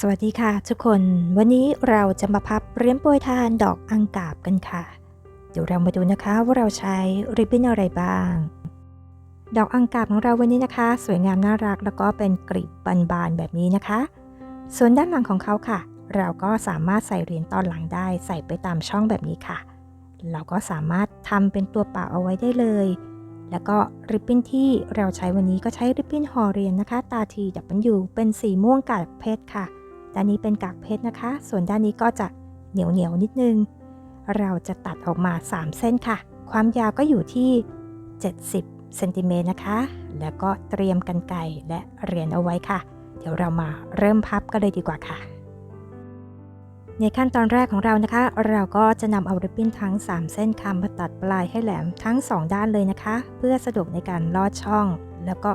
สวัสดีค่ะทุกคน วันนี้เราจะมาพับเรียมโปรยทานดอกอังกาบกันค่ะ เดี๋ยวเรามาดูนะคะว่าเราใช้ริบบิ้นอะไรบ้าง ดอกอังกาบของเราวันนี้นะคะ สวยงามน่ารักแล้วก็เป็นกลีบบานๆแบบนี้นะคะ ส่วนด้านหลังของเขาค่ะ เราก็สามารถใส่เหรียญตอนหลังได้ ใส่ไปตามช่องแบบนี้ค่ะ เราก็สามารถทำเป็นตัวเปล่าเอาไว้ได้เลย แล้วก็ริบบิ้นที่เราใช้วันนี้ก็ใช้ริบบิ้นห่อเรียญนะคะตาทีดับเบิลยูเป็นสีม่วงกากเพชรค่ะ ด้านนี้เป็นกากเพชรนะคะ ส่วนด้านนี้ก็จะเหนียวเหนียวนิดนึง เราจะตัดออกมา 3 เส้นค่ะ ความยาวก็อยู่ที่ 70เซนติเมตรนะคะ แล้วก็เตรียมกันไกรและเหรียญเอาไว้ค่ะ เดี๋ยวเรามาเริ่มพับกันเลยดีกว่าค่ะ ในขั้นตอนแรกของเรานะคะ เราก็จะนำเอาริบบิ้นทั้ง 3 เส้นคำมาตัดปลายให้แหลมทั้ง 2 ด้านเลยนะคะ เพื่อสะดวกในการลอดช่อง แล้วก็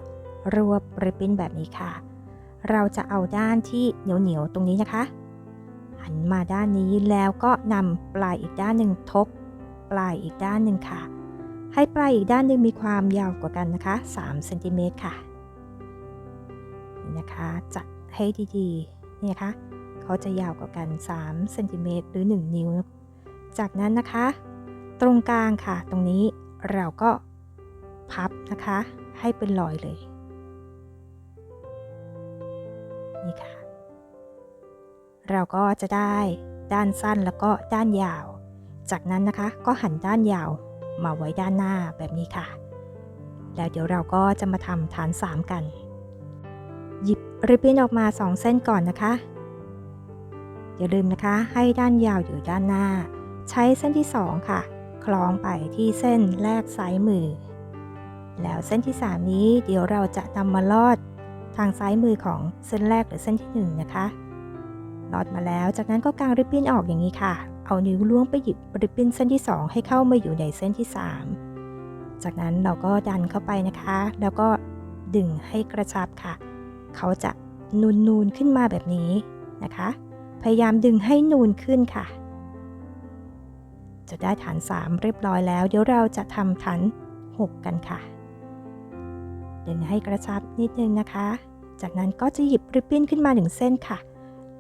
รวบริบบิ้นแบบนี้ค่ะ เราจะเอาด้านที่เหนียวๆตรงนี้นะคะ หันมาด้านนี้แล้วก็นำปลายอีกด้านหนึ่งทบ ปลายอีกด้านหนึ่งค่ะ ให้ปลายอีกด้านหนึ่งมีความยาวกว่ากันนะคะ3เซนติเมตรค่ะนี่นะคะจัดให้ดีๆนี่นะคะเขาจะยาวกว่ากัน3เซนติเมตรหรือ 1 นิ้ว จากนั้นนะคะ ตรงกลางค่ะ ตรงนี้เราก็พับนะคะ ให้เป็นรอยเลย เราก็จะได้ด้านสั้นแล้วก็ด้านยาว จากนั้นนะคะก็หันด้านยาวมาไว้ด้านหน้าแบบนี้ค่ะ แล้วเดี๋ยวเราก็จะมาทำฐาน 3 กัน หยิบริบบิ้นออกมา 2 เส้นก่อนนะคะ อย่าลืมนะคะให้ด้านยาวอยู่ด้านหน้า ใช้เส้นที่ 2 ค่ะ คล้องไปที่เส้นแรกซ้ายมือ แล้วเส้นที่ 3 นี้เดี๋ยวเราจะนำมาลอดทางซ้ายมือของเส้นแรกหรือเส้นที่ 1 นะคะ ลอดมาแล้ว จากนั้นก็กางริบบิ้นออกอย่างนี้ค่ะ เอานิ้วล้วงไปหยิบริบบิ้นเส้นที่ 2 ให้เข้ามาอยู่ในเส้นที่ 3 จากนั้นเราก็ดันเข้าไปนะคะ แล้วก็ดึงให้กระชับค่ะ เขาจะนูนนูนๆขึ้นมาแบบนี้นะคะ พยายามดึงให้นูนขึ้นค่ะ จะได้ฐาน 3 เรียบร้อยแล้ว เดี๋ยวเราจะทำฐาน 6 กันค่ะ ดึงให้กระชับนิดนึงนะคะ จากนั้นก็จะหยิบริบบิ้นขึ้นมาหนึ่งเส้นค่ะ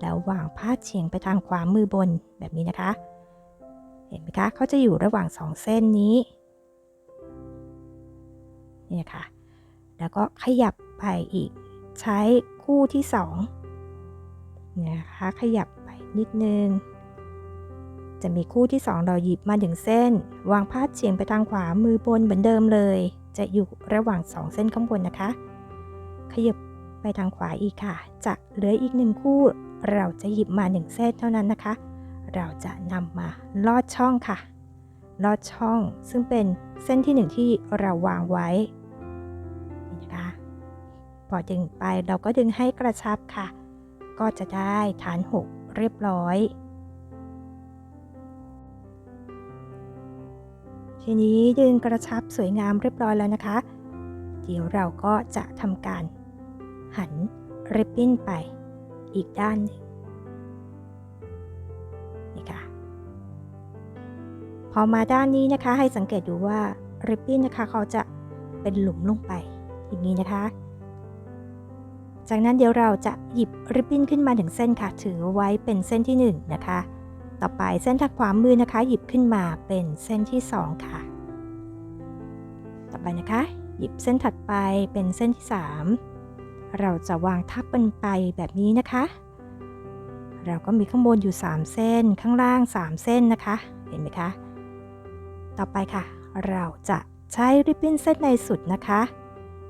แล้ววางพาดเฉียงไปทางขวามือบนแบบนี้นะคะ เห็นไหมคะเขาจะอยู่ระหว่างสองเส้นนี้เนี่ยค่ะ แล้วก็ขยับไปอีก ใช้คู่ที่สองเนี่ยนะคะขยับไปนิดนึง จะมีคู่ที่สองเราหยิบมาหนึ่งเส้น วางพาดเฉียงไปทางขวามือบนเหมือนเดิมเลย จะอยู่ระหว่างสองเส้นข้างบนนะคะ ขยับไปทางขวาอีกค่ะ จะเหลืออีกหนึ่งคู่ เราจะหยิบมาหนึ่งเส้นเท่านั้นนะคะ เราจะนำมาลอดช่องค่ะ ลอดช่องซึ่งเป็นเส้นที่หนึ่งที่เราวางไว้นี่นะคะ พอดึงไปเราก็ดึงให้กระชับค่ะ ก็จะได้ฐาน 6 เรียบร้อย ทีนี้ดึงกระชับสวยงามเรียบร้อยแล้วนะคะ เดี๋ยวเราก็จะทำการหันริบบิ้นไป อีกด้านหนึ่งนี่ค่ะพอมาด้านนี้นะคะให้สังเกตดูว่าริบบิ้นนะคะเขาจะเป็นหลุมลงไปอย่างนี้นะคะ จากนั้นเดี๋ยวเราจะหยิบริบบิ้นขึ้นมาหนึ่งเส้นค่ะ ถือไว้เป็นเส้นที่1นงนะคะ ต่อไปเส้นทางขวามือนะคะ หยิบขึ้นมาเป็นเส้นที่ 2 ค่ะ ต่อไปนะคะ หยิบเส้นถัดไปเป็นเส้นที่ 3 เราจะวางทับมันไปแบบนี้นะคะ เราก็มีข้างบนอยู่ 3 เส้นข้างล่าง 3 เส้นนะคะ เห็นไหมคะ ต่อไปค่ะ เราจะใช้ริบบิ้นเส้นในสุดนะคะ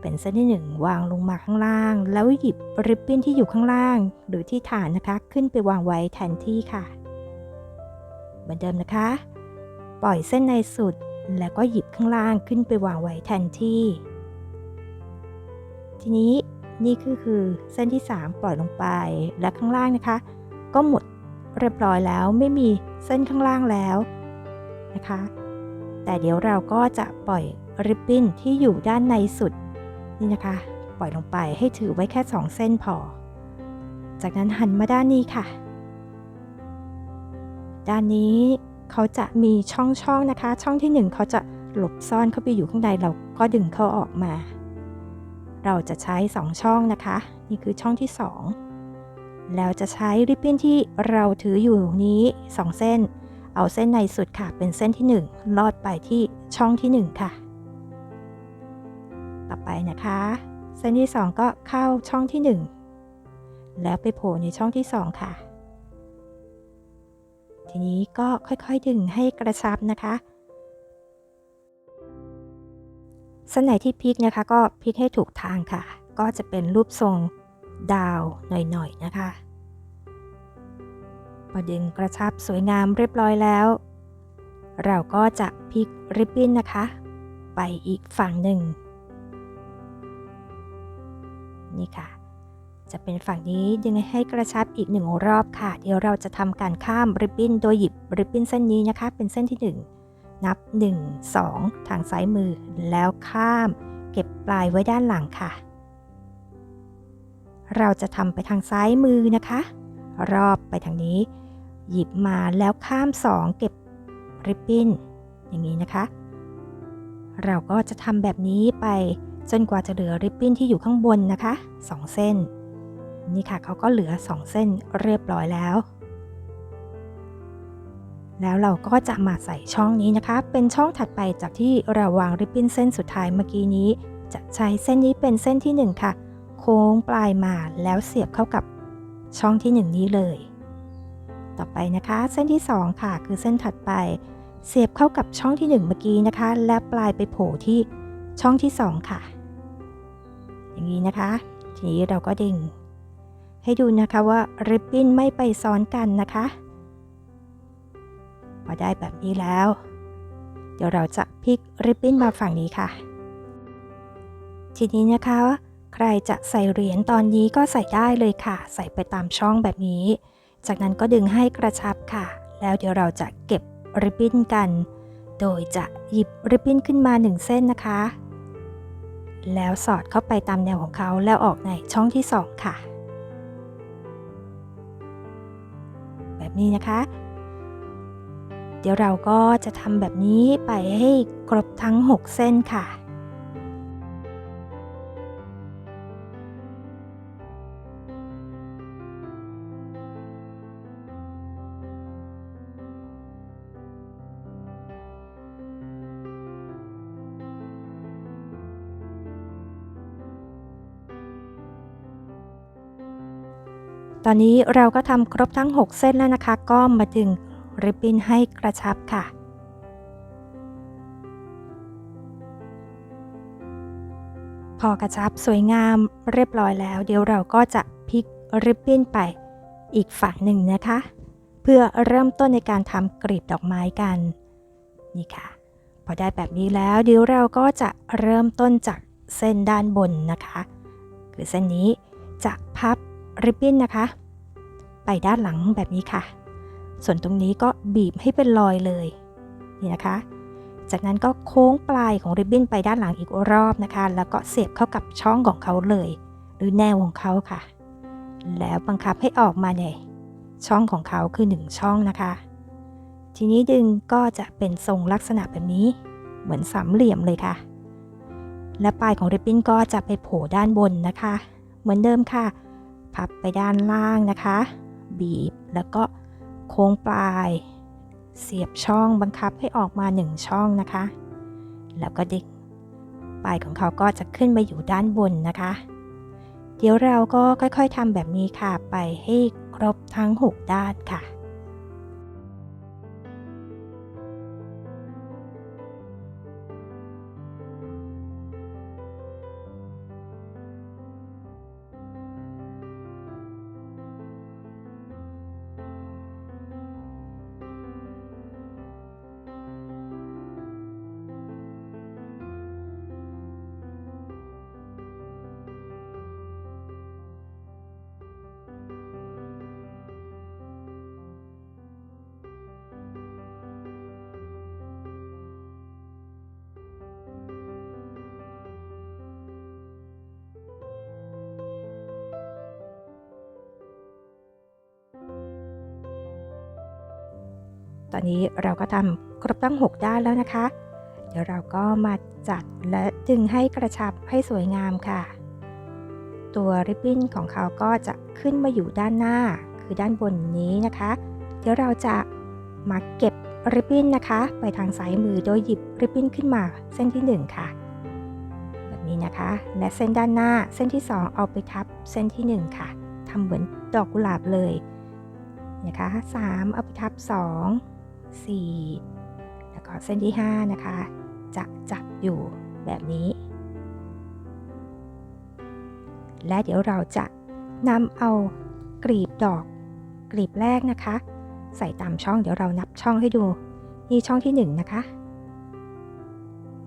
เป็นเส้นที่ 1 วางลงมาข้างล่าง แล้วหยิบริบบิ้นที่อยู่ข้างล่าง หรือที่ฐานนะคะ ขึ้นไปวางไว้แทนที่ค่ะ เหมือนเดิมนะคะ ปล่อยเส้นในสุดแล้วก็หยิบข้างล่างขึ้นไปวางไว้แทนที่ ทีนี้ นี่คือคือเส้นที่ 3 ปล่อยลงไป และข้างล่างนะคะ ก็หมดเรียบร้อยแล้วไม่มีเส้นข้างล่างแล้วนะคะ แต่เดี๋ยวเราก็จะปล่อยริบบิ้นที่อยู่ด้านในสุดนี่นะคะ ปล่อยลงไปให้ถือไว้แค่ 2 เส้นพอ จากนั้นหันมาด้านนี้ค่ะ ด้านนี้เขาจะมีช่องช่องนะคะ ช่องที่ 1 เขาจะหลบซ่อนเข้าไปอยู่ข้างในเราก็ดึงเขาออกมา เราจะใช้ 2 ช่องนะคะ นี่คือช่องที่ 2 แล้วจะใช้ริบบิ้นที่เราถืออยู่นี้ 2 เส้น เอาเส้นในสุดค่ะ เป็นเส้นที่ 1 ลอดไปที่ช่องที่ 1 ค่ะ ต่อไปนะคะ เส้นที่ 2 ก็เข้าช่องที่ 1 แล้วไปโผล่ในช่องที่ 2 ค่ะ ทีนี้ก็ค่อยๆดึงให้กระชับนะคะ เส้นไหนที่พลิกนะคะก็พลิกให้ถูกทางค่ะ ก็จะเป็นรูปทรงดาวหน่อยๆนะคะพอดึงกระชับสวยงามเรียบร้อยแล้ว เราก็จะพลิกริบบิ้นนะคะ ไปอีกฝั่งหนึ่ง นี่ค่ะ จะเป็นฝั่งนี้ดึงให้กระชับอีกหนึ่งรอบค่ะ เดี๋ยวเราจะทำการข้ามริบบิ้นโดยหยิบริบบิ้นเส้นนี้นะคะ เป็นเส้นที่ 1 นับ 1 2 ทางซ้ายมือ แล้วข้าม เก็บปลายไว้ด้านหลังค่ะ เราจะทำไปทางซ้ายมือนะคะ รอบไปทางนี้ หยิบมาแล้วข้าม 2 เก็บริบบิ้นอย่างนี้นะคะ เราก็จะทำแบบนี้ไปจนกว่าจะเหลือริบบิ้นที่อยู่ข้างบนนะคะ 2 เส้น นี่ค่ะเขาก็เหลือ 2 เส้นเรียบร้อยแล้ว แล้วเราก็จะมาใส่ช่องนี้นะคะ เป็นช่องถัดไปจากที่เราวางริบบิ้นเส้นสุดท้ายเมื่อกี้นี้ จะใช้เส้นนี้เป็นเส้นที่ 1 ค่ะ โค้งปลายมาแล้วเสียบเข้ากับช่องที่ 1 นี้เลย ต่อไปนะคะ เส้นที่ 2 ค่ะ คือเส้นถัดไป เสียบเข้ากับช่องที่ 1 เมื่อกี้นะคะ และปลายไปโผล่ที่ช่องที่ 2 ค่ะ อย่างนี้นะคะ ทีนี้เราก็ดึง ให้ดูนะคะว่าริบบิ้นไม่ไปซ้อนกันนะคะ พอได้แบบนี้แล้ว เดี๋ยวเราจะพลิกริบบิ้นมาฝั่งนี้ค่ะ ทีนี้นะคะ ใครจะใส่เหรียญตอนนี้ก็ใส่ได้เลยค่ะ ใส่ไปตามช่องแบบนี้ จากนั้นก็ดึงให้กระชับค่ะ แล้วเดี๋ยวเราจะเก็บริบบิ้นกัน โดยจะหยิบริบบิ้นขึ้นมาหนึ่งเส้นนะคะ แล้วสอดเข้าไปตามแนวของเขาแล้วออกในช่องที่ 2 ค่ะ แบบนี้นะคะ เดี๋ยวเราก็จะทำแบบนี้ไปให้ครบทั้ง 6 เส้นค่ะตอนนี้เราก็ทำครบทั้ง 6 เส้นแล้วนะคะ ก็มาดึง ริบบิ้นให้กระชับค่ะ พอกระชับสวยงามเรียบร้อยแล้ว เดี๋ยวเราก็จะพลิกริบบิ้นไปอีกฝั่งหนึ่งนะคะ เพื่อเริ่มต้นในการทำกลีบดอกไม้กัน นี่ค่ะ พอได้แบบนี้แล้วเดี๋ยวเราก็จะเริ่มต้นจากเส้นด้านบนนะคะ คือเส้นนี้จะพับริบบิ้นนะคะ ไปด้านหลังแบบนี้ค่ะ ส่วนตรงนี้ก็บีบให้เป็นรอยเลยนี่นะคะ จากนั้นก็โค้งปลายของริบบิ้นไปด้านหลังอีกรอบนะคะ แล้วก็เสียบเข้ากับช่องของเขาเลย หรือแนวของเขาค่ะ แล้วบังคับให้ออกมาในช่องของเขาคือ 1 ช่องนะคะ ทีนี้ดึงก็จะเป็นทรงลักษณะแบบนี้ เหมือนสามเหลี่ยมเลยค่ะ และปลายของริบบิ้นก็จะไปโผล่ด้านบนนะคะ เหมือนเดิมค่ะ พับไปด้านล่างนะคะ บีบแล้วก็ โค้งปลาย เสียบช่องบังคับให้ออกมา 1 ช่องนะคะ แล้วก็ดึงปลายของเขาก็จะขึ้นมาอยู่ด้านบนนะคะ เดี๋ยวเราก็ค่อยๆทำแบบนี้ค่ะไปให้ครบทั้ง 6 ด้านค่ะ ตอนนี้เราก็ทำครบทั้ง 6 ด้านแล้วนะคะ เดี๋ยวเราก็มาจัดและดึงให้กระชับให้สวยงามค่ะ ตัวริบบิ้นของเขาก็จะขึ้นมาอยู่ด้านหน้า คือด้านบนนี้นะคะ เดี๋ยวเราจะมาเก็บริบบิ้นนะคะ ไปทางซ้ายมือโดยหยิบริบบิ้นขึ้นมาเส้นที่ 1 ค่ะ แบบนี้นะคะ และเส้นด้านหน้าเส้นที่ 2 เอาไปทับเส้นที่ 1 ค่ะทำเหมือนดอกกุหลาบเลยนะคะ3เอาไปทับ 2 4 แล้วก็เส้นที่ 5 นะคะ จะจับอยู่แบบนี้ และเดี๋ยวเราจะนำเอากลีบดอกกลีบแรกนะคะ ใส่ตามช่องเดี๋ยวเรานับช่องให้ดูนี่ช่องที่ 1 นะคะ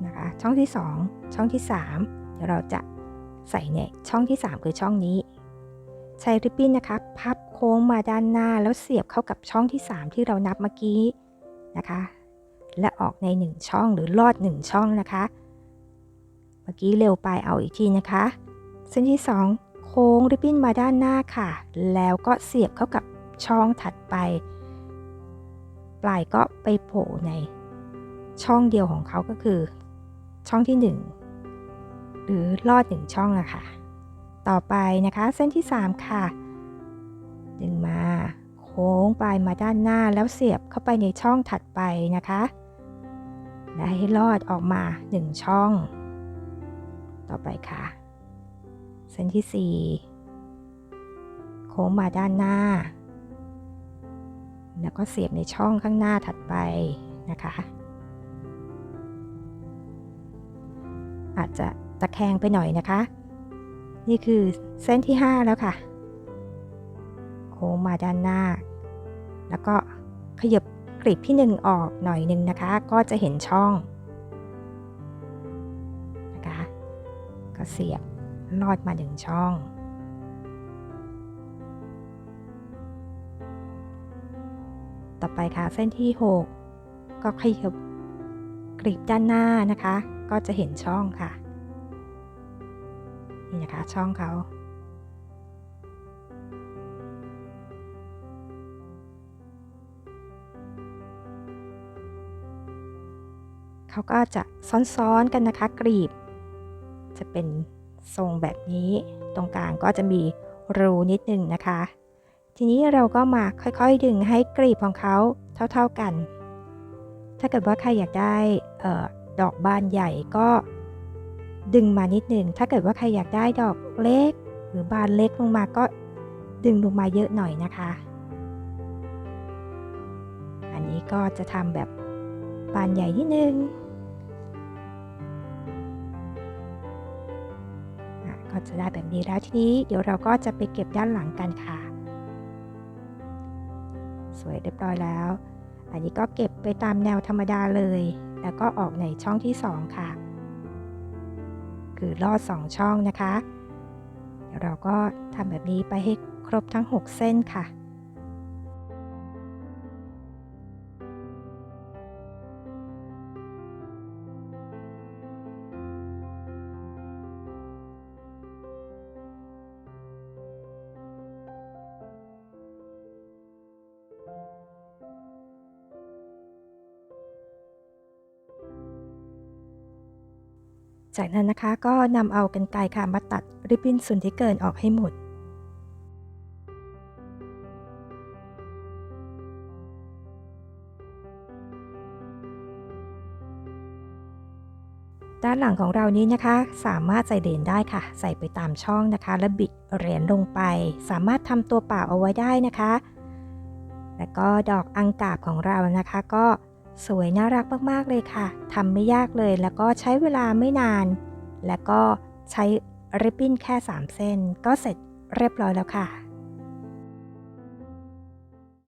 นะคะ ช่องที่ 2 ช่องที่ 3 เดี๋ยวเราจะใส่ในช่องที่ 3 คือช่องนี้ ใช้ริบบิ้นนะคะ พับโค้งมาด้านหน้าแล้วเสียบเข้ากับช่องที่ 3 ที่เรานับเมื่อกี้ นะคะ และออกใน 1 ช่องหรือลอด 1 ช่องนะคะ เมื่อกี้เร็วไปเอาอีกทีนะคะ เส้นที่ 2 โค้งริบบิ้นมาด้านหน้าค่ะ แล้วก็เสียบเข้ากับช่องถัดไป ปลายก็ไปโผล่ในช่องเดียวของเขาก็คือ ช่องที่ 1 หรือลอด 1 ช่องอะค่ะต่อไปนะคะเส้นที่ 3 ค่ะ ดึงมา ค้งปลายมาด้านหน้าแล้วเสียบเข้าไปในช่องถัดไปนะคะ และให้ลอดออกมา 1 ช่อง ต่อไปค่ะ เส้นที่ 4 โค้งมาด้านหน้า แล้วก็เสียบในช่องข้างหน้าถัดไปนะคะ อาจจะตะแคงไปหน่อยนะคะ นี่คือเส้นที่ 5 แล้วค่ะ ค้งมาด้านหน้า แล้วก็ขยับกลีบที่ 1 ออกหน่อยหนึ่งนะคะ ก็จะเห็นช่องนะคะก็เสียบลอดมาหนึ่งช่องต่อไปค่ะเส้นที่ 6 ก็ขยับกลีบด้านหน้านะคะ ก็จะเห็นช่องค่ะ นี่นะคะช่องเขา เขาก็จะซ้อนๆกันนะคะกรีบ จะเป็นทรงแบบนี้ ตรงกลางก็จะมีรูนิดนึงนะคะ ทีนี้เราก็มาค่อยๆดึงให้กรีบของเขาเท่าๆกัน ถ้าเกิดว่าใครอยากได้ออดอกบานใหญ่ก็ดึงมานิดนึง ถ้าเกิดว่าใครอยากได้ดอกเล็ก หรือบานเล็กลงมาก็ดึงลงมาเยอะหน่อยนะคะ อันนี้ก็จะทำแบบบานใหญ่นิดนึง ก็จะได้แบบนี้แล้วทีนี้เดี๋ยวเราก็จะไปเก็บด้านหลังกันค่ะ สวยเรียบร้อยแล้ว อันนี้ก็เก็บไปตามแนวธรรมดาเลย แล้วก็ออกในช่องที่ 2 ค่ะ คือลอด 2 ช่องนะคะ เดี๋ยวเราก็ทำแบบนี้ไปให้ครบทั้ง 6 เส้นค่ะ จากนั้นนะคะก็นำเอากันไกรค่ะมาตัดริบบิ้นส่วนที่เกินออกให้หมด ด้านหลังของเรานี้นะคะ สามารถใส่เหรียญได้ค่ะ ใส่ไปตามช่องนะคะ และบิดเหรียญลงไป สามารถทำตัวเปล่าเอาไว้ได้นะคะ แล้วก็ดอกอังกาบของเรานะคะ ก็ สวยน่ารักมากๆเลยค่ะทำไม่ยากเลยแล้วก็ใช้เวลาไม่นาน แล้วก็ใช้ริบบิ้นแค่ 3 เส้น ก็เสร็จเรียบร้อยแล้วค่ะ